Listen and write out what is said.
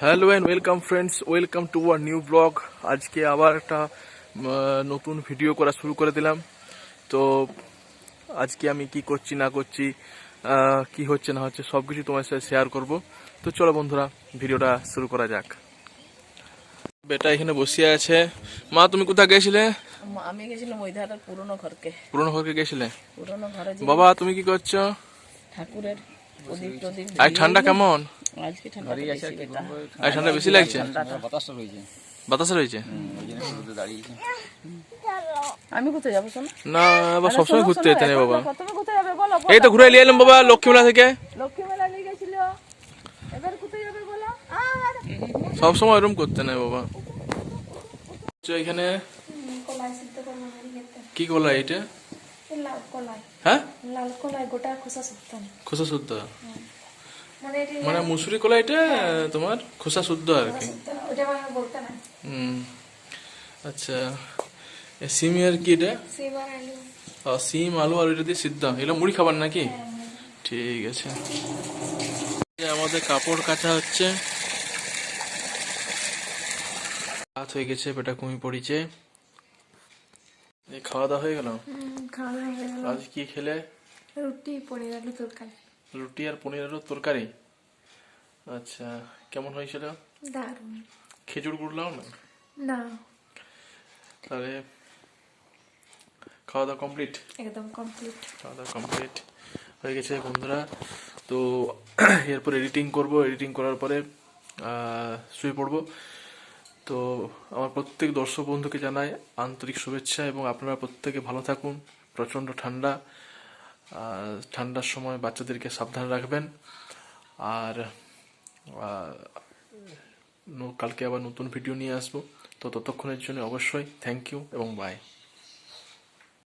Hello and welcome friends welcome to our new vlog আজকে আবার একটা নতুন ভিডিও করা শুরু করে দিলাম। তো আজকে আমি কি করছি না করছি কি হচ্ছে না হচ্ছে সব কিছু তোমার সাথে শেয়ার করব। তো চলো বন্ধুরা ভিডিওটা শুরু করা যাক। বেটা এখানে বসে আছে। মা তুমি কোথায় গেছিলে? আম- গেছিলাম ওই ধারের পুরনো ঘরকে। পুরনো ঘরকে গেছিলে? পুরনো ঘরে বাবা তুমি কি করছ? ঠাকুরের প্রদীপ প্রদীপ আজ ঠান্ডা কেমন? আজকে ঠান্ডা বেশি ঠান্ডা বেশি লাগছে? বাতাসটা রয়েছে। বাতাসে রয়েছে? আমি কোথায় যাব শোনো? না আবার সবসময় ঘুরতে যেতে নেই বাবা। কোথায় যাবে বলো এই তো ঘুরে নিয়ে এলাম বাবা লক্ষ্মী মেলা থেকে। লক্ষ্মী মেলা নিয়ে গেছিল। এবার কোথায় যাবে বলো? সব সময় এরকম করতে নেই বাবা। তো এখানে সিদ্ধ কি করলা এটা? লাল কলাই। হ্যাঁ? লাল কলাই গোটা খোসা শুদ্ধ খোসা শুদ্ধ মানে মানে মুসুরি কলা এটা তোমার খোসা শুদ্ধ আর কি। আচ্ছা এ সিমের কি এটা? সিম আলু। আর এটা দিয়ে সিদ্ধ। এগুলো মুড়ি খাবার নাকি? ঠিক আছে। আমাদের কাপড় কাচা হচ্ছে। রাত হয়ে গেছে পেটা কমি পড়িছে। এই খাওয়া দাওয়া হয়ে গেল? খাওয়া দাওয়া হয়ে গেল। আজ কি খেলে? রুটি পনির আলু তরকারি। রুটি আর পনিরের তরকারি? আচ্ছা কেমন হয়েছিল? দারুণ। খেজুর গুড়লাও না? না। তাহলে খাওয়া দাওয়া কমপ্লিট? একদম কমপ্লিট। খাওয়া দাওয়া কমপ্লিট। হয়ে গেছে বন্ধুরা। তো এরপর এডিটিং করব। এডিটিং করার পরে শুয়ে পড়ব। তো আমার প্রত্যেক দর্শক বন্ধুকে জানাই আন্তরিক শুভেচ্ছা এবং আপনারা প্রত্যেকে ভালো থাকুন। প্রচণ্ড ঠান্ডা। ঠান্ডার সময় বাচ্চাদেরকে সাবধান রাখবেন। আর কালকে আবার নতুন ভিডিও নিয়ে আসব। তো ততক্ষণের জন্য অবশ্যই থ্যাংক ইউ এবং বাই